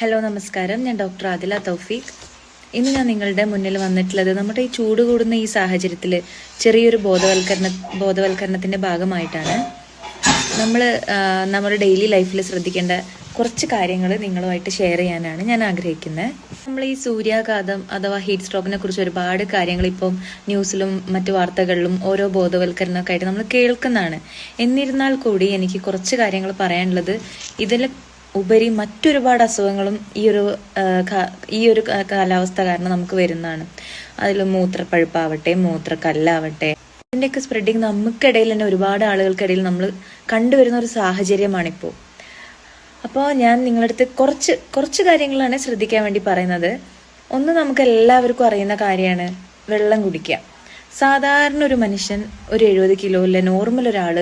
Hello നമസ്കാരം. ഞാൻ doctor Adila തൗഫീഖ്. ഇന്ന് ഞാൻ നിങ്ങളുടെ മുന്നിൽ വന്നിട്ടുള്ളത് നമ്മുടെ ഈ ചൂട് കൂടുന്ന ഈ സാഹചര്യത്തിൽ ചെറിയൊരു ബോധവൽക്കരണ ബോധവൽക്കരണത്തിന്റെ ഭാഗമായിട്ടാണ്. നമ്മൾ നമ്മുടെ ഡെയിലി ലൈഫിൽ ശ്രദ്ധിക്കേണ്ട കുറച്ച് കാര്യങ്ങൾ നിങ്ങളുമായിട്ട് ഷെയർ ചെയ്യാനാണ് ഞാൻ ആഗ്രഹിക്കുന്നത്. നമ്മൾ ഈ സൂര്യാഘാതം അഥവാ ഹീറ്റ് സ്ട്രോക്കിനെ കുറിച്ച് ഒരുപാട് കാര്യങ്ങൾ ഇപ്പം ന്യൂസിലും മറ്റു വാർത്തകളിലും ഓരോ ബോധവൽക്കരണമൊക്കെ ആയിട്ട് നമ്മൾ കേൾക്കുന്നതാണ്. എന്നിരുന്നാൽ കൂടി എനിക്ക് കുറച്ച് കാര്യങ്ങൾ പറയാനുള്ളത് ഇതിൽ ഉപരി മറ്റൊരുപാട് അസുഖങ്ങളും ഈ ഒരു ഈ ഒരു കാലാവസ്ഥ കാരണം നമുക്ക് വരുന്നതാണ്. അതിൽ മൂത്രപ്പഴുപ്പാവട്ടെ മൂത്രക്കല്ലാവട്ടെ ഇതിന്റെയൊക്കെ സ്പ്രെഡിങ് നമുക്കിടയിൽ തന്നെ ഒരുപാട് ആളുകൾക്കിടയിൽ നമ്മൾ കണ്ടുവരുന്ന ഒരു സാഹചര്യമാണിപ്പോൾ അപ്പോൾ ഞാൻ നിങ്ങളടുത്ത് കുറച്ച് കുറച്ച് കാര്യങ്ങളാണ് ശ്രദ്ധിക്കാൻ വേണ്ടി പറയുന്നത്. ഒന്ന് നമുക്ക് എല്ലാവർക്കും അറിയുന്ന കാര്യമാണ് വെള്ളം കുടിക്കുക. സാധാരണ ഒരു മനുഷ്യൻ ഒരു എഴുപത് കിലോ അല്ലെ നോർമൽ ഒരാൾ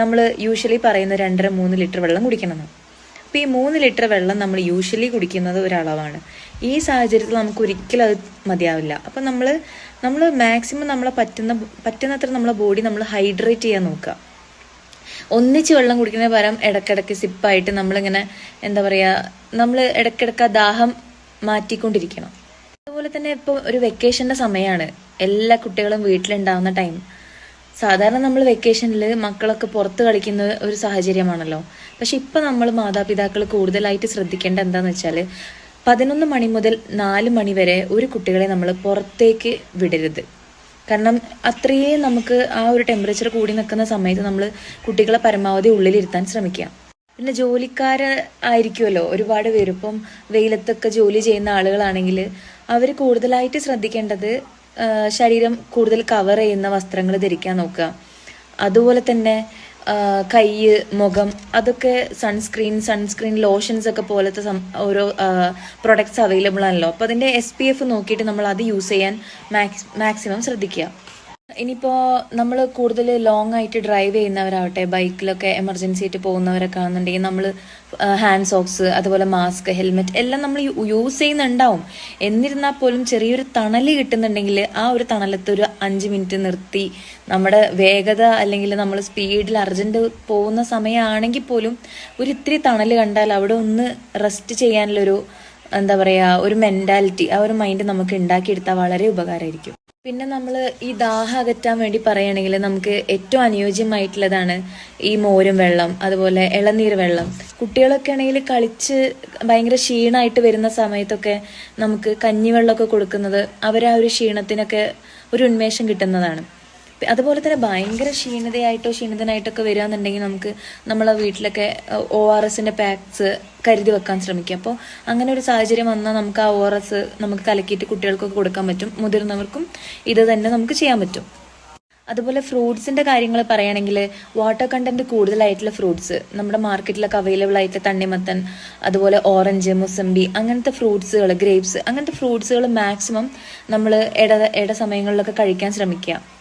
നമ്മൾ യൂഷ്വലി പറയുന്ന രണ്ടര മൂന്ന് ലിറ്റർ വെള്ളം കുടിക്കണമെന്ന് അപ്പോൾ ഈ മൂന്ന് ലിറ്റർ വെള്ളം നമ്മൾ യൂഷ്വലി കുടിക്കുന്നത് ഒരളവാണ്. ഈ സാഹചര്യത്തിൽ നമുക്ക് ഒരിക്കലും അത് മതിയാവില്ല. അപ്പം നമ്മൾ നമ്മൾ മാക്സിമം നമ്മളെ പറ്റുന്ന പറ്റുന്നത്ര നമ്മളെ ബോഡി നമ്മൾ ഹൈഡ്രേറ്റ് ചെയ്യാൻ നോക്കുക. ഒന്നിച്ച് വെള്ളം കുടിക്കുന്ന പകരം ഇടക്കിടക്ക് സിപ്പായിട്ട് നമ്മളിങ്ങനെ എന്താ പറയുക നമ്മൾ ഇടക്കിടക്ക് ആ ദാഹം മാറ്റിക്കൊണ്ടിരിക്കണം. അതുപോലെ തന്നെ ഇപ്പോൾ ഒരു വെക്കേഷന്റെ സമയമാണ് എല്ലാ കുട്ടികളും വീട്ടിലുണ്ടാവുന്ന ടൈം സാധാരണ നമ്മൾ വെക്കേഷനിൽ മക്കളൊക്കെ പുറത്ത് കളിക്കുന്ന ഒരു സാഹചര്യമാണല്ലോ. പക്ഷെ ഇപ്പം നമ്മൾ മാതാപിതാക്കൾ കൂടുതലായിട്ട് ശ്രദ്ധിക്കേണ്ട എന്താണെന്ന് വെച്ചാൽ പതിനൊന്ന് മണി മുതൽ നാല് മണി വരെ ഒരു കുട്ടികളെ നമ്മൾ പുറത്തേക്ക് വിടരുത്. കാരണം അത്രയും നമുക്ക് ആ ഒരു ടെമ്പറേച്ചർ കൂടി നിൽക്കുന്ന സമയത്ത് നമ്മൾ കുട്ടികളെ പരമാവധി ഉള്ളിലിരുത്താൻ ശ്രമിക്കുക. പിന്നെ ജോലിക്കാർ ആയിരിക്കുമല്ലോ. ഒരുപാട് പേര് ഇപ്പം വെയിലത്തൊക്കെ ജോലി ചെയ്യുന്ന ആളുകളാണെങ്കിൽ അവർ കൂടുതലായിട്ട് ശ്രദ്ധിക്കേണ്ടത് ശരീരം കൂടുതൽ കവർ ചെയ്യുന്ന വസ്ത്രങ്ങൾ ധരിക്കാൻ നോക്കുക. അതുപോലെ തന്നെ കൈ മുഖം അതൊക്കെ സൺസ്ക്രീൻ സൺസ്ക്രീൻ ലോഷൻസ് ഒക്കെ പോലത്തെ ഓരോ പ്രൊഡക്ട്സ് അവൈലബിൾ ആണല്ലോ. അപ്പോൾ അതിന്റെ എസ് പി എഫ് നോക്കിയിട്ട് നമ്മൾ അത് യൂസ് ചെയ്യാൻ മാക്സിമം ശ്രദ്ധിക്കുക. ഇനിയിപ്പോൾ നമ്മൾ കൂടുതൽ ലോങ് ആയിട്ട് ഡ്രൈവ് ചെയ്യുന്നവരാവട്ടെ ബൈക്കിലൊക്കെ എമർജൻസി ആയിട്ട് പോകുന്നവരൊക്കെ ആണെന്നുണ്ടെങ്കിൽ നമ്മൾ ഹാൻഡ് സോക്സ് അതുപോലെ മാസ്ക് ഹെൽമെറ്റ് എല്ലാം നമ്മൾ യൂസ് ചെയ്യുന്നുണ്ടാവും. എന്നിരുന്നാൽ പോലും ചെറിയൊരു തണൽ കിട്ടുന്നുണ്ടെങ്കിൽ ആ ഒരു തണലത്ത് ഒരു അഞ്ച് മിനിറ്റ് നിർത്തി നമ്മുടെ വേഗത അല്ലെങ്കിൽ നമ്മൾ സ്പീഡിൽ അർജന്റ് പോകുന്ന സമയമാണെങ്കിൽ പോലും ഒരു ഇത്തിരി തണൽ കണ്ടാൽ അവിടെ ഒന്ന് റെസ്റ്റ് ചെയ്യാനുള്ളൊരു എന്താ പറയുക ഒരു മെന്റാലിറ്റി ആ ഒരു മൈൻഡ് നമുക്ക് ഉണ്ടാക്കിയെടുത്താൽ വളരെ ഉപകാരമായിരിക്കും. പിന്നെ നമ്മൾ ഈ ദാഹം അകറ്റാൻ വേണ്ടി പറയുകയാണെങ്കിൽ നമുക്ക് ഏറ്റവും അനുയോജ്യമായിട്ടുള്ളതാണ് ഈ മോരും വെള്ളം അതുപോലെ ഇളനീർ വെള്ളം. കുട്ടികളൊക്കെ ആണെങ്കിൽ കളിച്ച് ഭയങ്കര ക്ഷീണമായിട്ട് വരുന്ന സമയത്തൊക്കെ നമുക്ക് കഞ്ഞിവെള്ളമൊക്കെ കൊടുക്കുന്നത് അവരെ ആ ഒരു ക്ഷീണത്തിനൊക്കെ ഒരു ഉന്മേഷം കിട്ടുന്നതാണ്. അതുപോലെ തന്നെ ഭയങ്കര ക്ഷീണിതയായിട്ടോ ക്ഷീണിതനായിട്ടൊക്കെ വരികയെന്നുണ്ടെങ്കിൽ നമുക്ക് നമ്മളെ വീട്ടിലൊക്കെ ഒ ആർ എസിന്റെ പാക്സ് കരുതി വെക്കാൻ ശ്രമിക്കുക അപ്പോൾ അങ്ങനെ ഒരു സാഹചര്യം വന്നാൽ നമുക്ക് ആ ഒ ആർ എസ് നമുക്ക് കലക്കിയിട്ട് കുട്ടികൾക്കൊക്കെ കൊടുക്കാൻ പറ്റും. മുതിർന്നവർക്കും ഇത് തന്നെ നമുക്ക് ചെയ്യാൻ പറ്റും. അതുപോലെ ഫ്രൂട്ട്സിന്റെ കാര്യങ്ങൾ പറയുകയാണെങ്കിൽ വാട്ടർ കണ്ടന്റ് കൂടുതലായിട്ടുള്ള ഫ്രൂട്ട്സ് നമ്മുടെ മാർക്കറ്റിലൊക്കെ അവൈലബിൾ ആയിട്ടുള്ള തണ്ണിമത്തൻ അതുപോലെ ഓറഞ്ച് മുസംബി അങ്ങനത്തെ ഫ്രൂട്ട്സുകൾ ഗ്രേപ്സ് അങ്ങനത്തെ ഫ്രൂട്ട്സുകൾ മാക്സിമം നമ്മൾ ഇട ഇട സമയങ്ങളിലൊക്കെ കഴിക്കാൻ ശ്രമിക്കുക.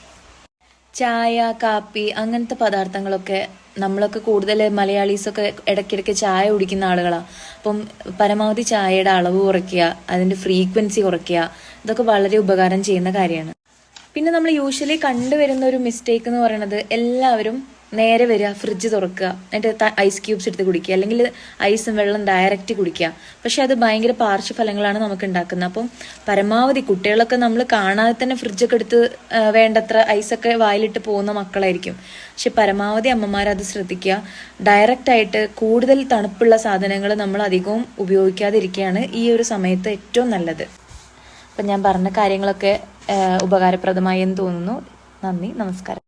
ചായ കാപ്പി അങ്ങനത്തെ പദാർത്ഥങ്ങളൊക്കെ നമ്മളൊക്കെ കൂടുതൽ മലയാളീസൊക്കെ ഇടയ്ക്കിടയ്ക്ക് ചായ കുടിക്കുന്ന ആളുകളാണ് അപ്പം പരമാവധി ചായയുടെ അളവ് കുറയ്ക്കുക അതിന്റെ ഫ്രീക്വൻസി കുറയ്ക്കുക ഇതൊക്കെ വളരെ ഉപകാരം ചെയ്യുന്ന കാര്യമാണ്. പിന്നെ നമ്മൾ യൂഷ്വലി കണ്ടുവരുന്ന ഒരു മിസ്റ്റേക്ക് എന്ന് പറയുന്നത് എല്ലാവരും നേരെ വരിക ഫ്രിഡ്ജ് തുറക്കുക എന്നിട്ട് ഐസ് ക്യൂബ്സ് എടുത്ത് കുടിക്കുക അല്ലെങ്കിൽ ഐസും വെള്ളം ഡയറക്റ്റ് കുടിക്കുക. പക്ഷെ അത് ഭയങ്കര പാർശ്വഫലങ്ങളാണ് നമുക്ക് ഉണ്ടാക്കുന്നത് അപ്പം പരമാവധി കുട്ടികളൊക്കെ നമ്മൾ കാണാതെ തന്നെ ഫ്രിഡ്ജൊക്കെ എടുത്ത് വേണ്ടത്ര ഐസൊക്കെ വായിലിട്ട് പോകുന്ന മക്കളായിരിക്കും. പക്ഷെ പരമാവധി അമ്മമാർ അത് ശ്രദ്ധിക്കുക. ഡയറക്റ്റ് ആയിട്ട് കൂടുതൽ തണുപ്പുള്ള സാധനങ്ങൾ നമ്മൾ അധികവും ഉപയോഗിക്കാതിരിക്കുകയാണ് ഈ ഒരു സമയത്ത് ഏറ്റവും നല്ലത്. അപ്പം ഞാൻ പറഞ്ഞ കാര്യങ്ങളൊക്കെ ഉപകാരപ്രദമായി എന്ന് തോന്നുന്നു. നന്ദി നമസ്കാരം.